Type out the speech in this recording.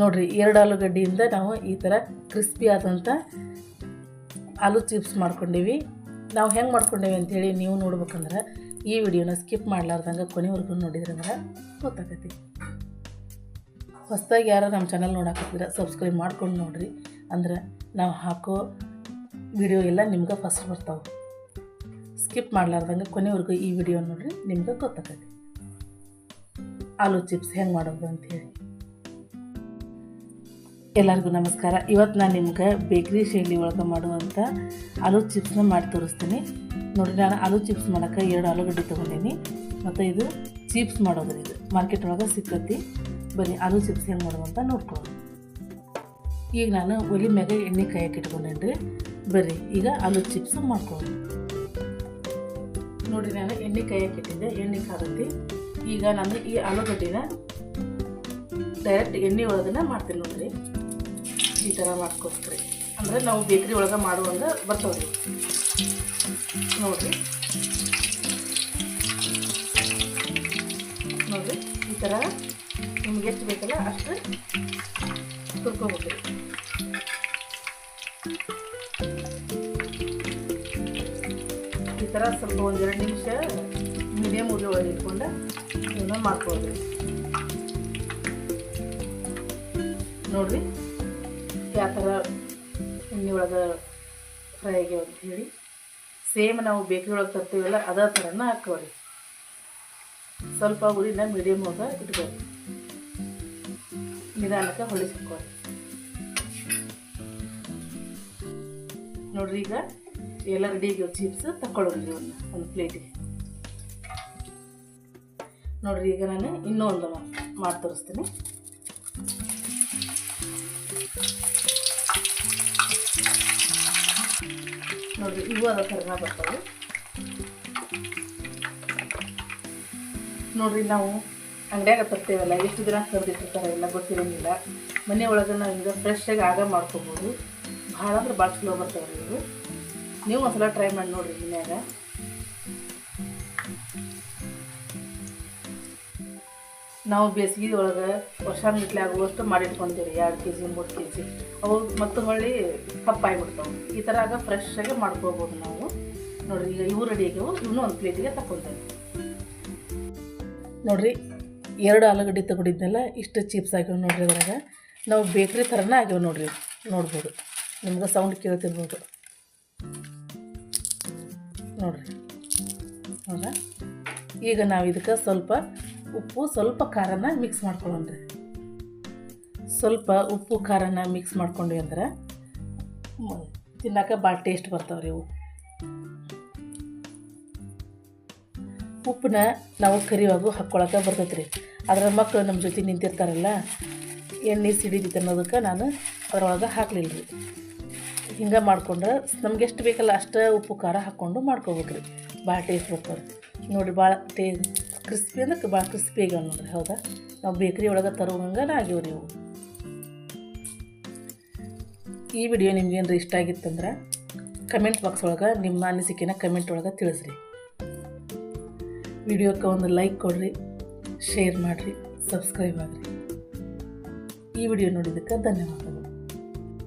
ನೋಡಿರಿ, ಎರಡು ಆಲೂಗಡ್ಡೆಯಿಂದ ನಾವು ಈ ಥರ ಕ್ರಿಸ್ಪಿ ಆದಂಥ ಆಲೂ ಚಿಪ್ಸ್ ಮಾಡ್ಕೊಂಡೀವಿ. ನಾವು ಹೆಂಗೆ ಮಾಡ್ಕೊಂಡೇವಿ ಅಂಥೇಳಿ ನೀವು ನೋಡ್ಬೇಕಂದ್ರೆ ಈ ವಿಡಿಯೋನ ಸ್ಕಿಪ್ ಮಾಡಲಾರ್ದಂಗೆ ಕೊನೆವರೆಗೂ ನೋಡಿದ್ರಂದ್ರೆ ಗೊತ್ತಾಗತ್ತೆ. ಹೊಸದಾಗಿ ಯಾರು ನಮ್ಮ ಚಾನಲ್ ನೋಡಾಕತ್ತಿದ್ರೆ ಸಬ್ಸ್ಕ್ರೈಬ್ ಮಾಡ್ಕೊಂಡು ನೋಡಿರಿ. ಅಂದ್ರೆ ನಾವು ಹಾಕೋ ವಿಡಿಯೋ ಎಲ್ಲ ನಿಮ್ಗೆ ಫಸ್ಟ್ ಬರ್ತಾವೆ. ಸ್ಕಿಪ್ ಮಾಡ್ಲಾರ್ದಂಗೆ ಕೊನೆವರೆಗೂ ಈ ವಿಡಿಯೋ ನೋಡ್ರಿ ನಿಮ್ಗೆ ಗೊತ್ತಾಗತ್ತೆ. ಆಲೂ ಚಿಪ್ಸ್ ಹೆಂಗೆ ಮಾಡೋದು ಅಂಥೇಳಿ ಎಲ್ಲರಿಗೂ ನಮಸ್ಕಾರ. ಇವತ್ತು ನಾನು ನಿಮ್ಗೆ ಬೇಕ್ರಿ ಶೈಲಿ ಒಳಗೆ ಮಾಡುವಂಥ ಆಲೂ ಚಿಪ್ಸ್ನ ಮಾಡಿ ತೋರಿಸ್ತೀನಿ. ನೋಡಿ, ನಾನು ಆಲೂ ಚಿಪ್ಸ್ ಮಾಡೋಕ್ಕೆ ಎರಡು ಆಲೂಗಡ್ಡೆ ತೊಗೊಂಡೀನಿ. ಮತ್ತು ಇದು ಚಿಪ್ಸ್ ಮಾಡೋದು ಇದು. ಮಾರ್ಕೆಟ್ ಒಳಗೆ ಸಿಕ್ಕತ್ತಿ ಬರೀ ಆಲೂ ಚಿಪ್ಸ್ ಹೆಂಗೆ ಮಾಡೋದು ಅಂತ ನೋಡ್ಕೊಳ್ಳೋಣ. ಈಗ ನಾನು ಒಲಿ ಮ್ಯಾಗ ಎಣ್ಣೆ ಕಾಯಕ್ಕೆ ಇಟ್ಕೊಂಡೇನ್ರಿ. ಬರ್ರಿ, ಈಗ ಆಲೂ ಚಿಪ್ಸ್ ಮಾಡ್ಕೊಳ್ಳೋಣ. ನೋಡಿ, ನಾನು ಎಣ್ಣೆ ಕಾಯಕ್ಕೆ ಇಟ್ಟಿದ್ದೆ, ಎಣ್ಣೆ ಕಾದತ್ತಿ ಈಗ ನಾನು ಈ ಆಲೂಗಡ್ಡೆನ ಡೈರೆಕ್ಟ್ ಎಣ್ಣೆ ಒಳಗನ್ನ ಮಾಡ್ತೀನಿ ನೋಡ್ರಿ. ಈ ಥರ ಮಾಡ್ಕೊಸ್ರಿ ಅಂದರೆ ನಾವು ಬೇಕ್ರಿ ಒಳಗೆ ಮಾಡುವಂಗೆ ಬರ್ತವ್ರಿ. ನೋಡಿರಿ. ನೋಡಿರಿ, ಈ ಥರ ನಿಮ್ಗೆ ಎಷ್ಟು ಬೇಕಲ್ಲ ಅಷ್ಟು ತುರ್ಕೋಬೇಕ್ರಿ. ಈ ಥರ ಸ್ವಲ್ಪ ಒಂದೆರಡು ನಿಮಿಷ ಮೀಡಿಯಮ್ ಉರಿ ಒಳಗೆ ಇಟ್ಕೊಂಡು ಇದನ್ನ ಮಾಡ್ಕೊಳ್ರಿ. ನೋಡ್ರಿ. ಯಾವ ಥರ ಎಣ್ಣೆ ಒಳಗೆ ಫ್ರೈ ಆಗ್ಯಾವ ಅಂತ ಹೇಳಿ ಸೇಮ್ ನಾವು ಬೇಕ್ರಿ ಒಳಗೆ ತರ್ತೀವಲ್ಲ ಅದೇ ಥರನ ಹಾಕೋರಿ ಸ್ವಲ್ಪ ಉರಿನ ಮೀಡಿಯಮ್ ಒಳಗೆ ಇಟ್ಕೊಳ್ಳಿ ನಿಧಾನಕ್ಕೆ ಹೊಳಿಸ್ಕೋರಿ ನೋಡ್ರಿ ಈಗ ಎಲ್ಲ ರೆಡಿ ಚಿಪ್ಸ್ ತಗೊಳ್ಳೋದ್ರಿ ಒಂದು ಒಂದು ಪ್ಲೇಟಿಗೆ ನೋಡ್ರಿ ಈಗ ನಾನು ಇನ್ನೂ ಒಂದು ಮಾಡಿ ತೋರಿಸ್ತೀನಿ ನೋಡ್ರಿ ಇವು ಅದ ಥರನ ಬರ್ತವೆ. ನೋಡ್ರಿ, ನಾವು ಅಂಗಡಿಯಾಗ ತರ್ತೇವಲ್ಲ, ಎಷ್ಟು ದಿನ ಕರೆದಿಟ್ಟಿರ್ತಾರೆ ಎಲ್ಲ ಗೊತ್ತಿರೋಂಗಿಲ್ಲ. ಮನೆ ಒಳಗೆ ನಾವು ಫ್ರೆಶ್ ಫ್ರೆಶ್ಶಾಗಿ ಆಗ ಮಾಡ್ಕೊಬೋದು. ಭಾಳ ಅಂದ್ರೆ ಭಾಳ ಚಲೋ ಬರ್ತಾವೆ ಇವು ನೀವು ಒಂದ್ಸಲ ಟ್ರೈ ಮಾಡಿ ನೋಡ್ರಿ ಮನ್ಯಾಗ. ನಾವು ಬೇಸಿಗೆ ಒಳಗೆ ವರ್ಷಾನುಗಟ್ಲೆ ಆಗುವಷ್ಟು ಮಾಡಿಟ್ಕೊಂತೀವಿ, ಎರಡು ಕೆ ಜಿ ಮೂರು ಕೆ ಜಿ ಅವು ಮತ್ತು ಹೊಳ್ಳಿ ಕಪ್ಪಾಗಿಬಿಡ್ತಾವೆ. ಈ ಥರ ಆಗ ಫ್ರೆಶ್ಶಾಗೆ ಮಾಡ್ಕೋಬೋದು ನಾವು. ನೋಡಿರಿ, ಈಗ ಇವು ರೆಡಿ ಆಗ್ಯಾವು ಇವನು ಒಂದು ಪ್ಲೇಟಿಗೆ ತಗೊತೇವೆ ನೋಡಿರಿ, ಎರಡು ಆಲೂಗಡ್ಡೆ ತಗೊಂಡಿದ್ದೆಲ್ಲ ಇಷ್ಟು ಚಿಪ್ಸ್ ಆಗ್ಯಾವ ನೋಡಿರಿ ಅದ್ರಾಗ ನಾವು ಬೇಕ್ರಿ ಥರನೇ ಆಗ್ಯಾವ ನೋಡಿರಿ, ನೋಡ್ಬೋದು. ನಿಮ್ಗೆ ಸೌಂಡ್ ಕೇಳ್ತಿರ್ಬೋದು. ನೋಡಿರಿ ಹೌದಾ ಈಗ ನಾವು ಇದಕ್ಕೆ ಸ್ವಲ್ಪ ಉಪ್ಪು ಸ್ವಲ್ಪ ಖಾರನ ಮಿಕ್ಸ್ ಮಾಡ್ಕೊಳ್ಳೋಣ್ರಿ. ಸ್ವಲ್ಪ ಉಪ್ಪು ಖಾರನ ಮಿಕ್ಸ್ ಮಾಡ್ಕೊಂಡ್ವಿ ಅಂದ್ರೆ ತಿನ್ನಕ್ಕೆ ಭಾಳ ಟೇಸ್ಟ್ ಬರ್ತಾವ್ರಿ ಇವು. ಉಪ್ಪನ್ನ ನಾವು ಕರಿವಾಗು ಹಾಕ್ಕೊಳಕ್ಕೆ ಬರ್ತೈತೆ ರೀ ಅದರ ಮಕ್ಕಳು ನಮ್ಮ ಜೊತೆ ನಿಂತಿರ್ತಾರಲ್ಲ, ಎಣ್ಣೆ ಸಿಡಿದಿತ್ತು ಅನ್ನೋದಕ್ಕೆ ನಾನು ಅದರೊಳಗೆ ಹಾಕಲಿಲ್ಲ ರೀ ಹಿಂಗೆ ಮಾಡ್ಕೊಂಡ್ರೆ ನಮ್ಗೆ ಎಷ್ಟು ಬೇಕಲ್ಲ ಅಷ್ಟು ಉಪ್ಪು ಖಾರ ಹಾಕ್ಕೊಂಡು ಮಾಡ್ಕೋಬೇಕ್ರಿ. ಭಾಳ ಟೇಸ್ಟ್ ಬರ್ತಾರೆ ನೋಡಿರಿ ಭಾಳ ಟೇ ಕ್ರಿಸ್ಪಿ ಅಂದ್ರೆ ಭಾಳ ಕ್ರಿಸ್ಪಿ ಆಗ್ಯಾವ ನೋಡ್ರಿ ಹೌದಾ? ನಾವು ಬೇಕ್ರಿ ಒಳಗೆ ತರುವಂಗೆ ರೀ ನೀವು. ಈ ವಿಡಿಯೋ ನಿಮ್ಗೇನ್ರಿ ಇಷ್ಟ ಆಗಿತ್ತಂದ್ರೆ ಕಮೆಂಟ್ ಬಾಕ್ಸ್ ಒಳಗೆ ನಿಮ್ಮ ಅನಿಸಿಕೆನ ಕಮೆಂಟ್ ಒಳಗೆ ತಿಳಿಸ್ರಿ. ವಿಡಿಯೋಕ್ಕೆ ಒಂದು ಲೈಕ್ ಕೊಡ್ರಿ ಶೇರ್ ಮಾಡಿರಿ ಸಬ್ಸ್ಕ್ರೈಬ್ ಆಗಿರಿ ಈ ವಿಡಿಯೋ ನೋಡಿದ್ದಕ್ಕೆ ಧನ್ಯವಾದಗಳು.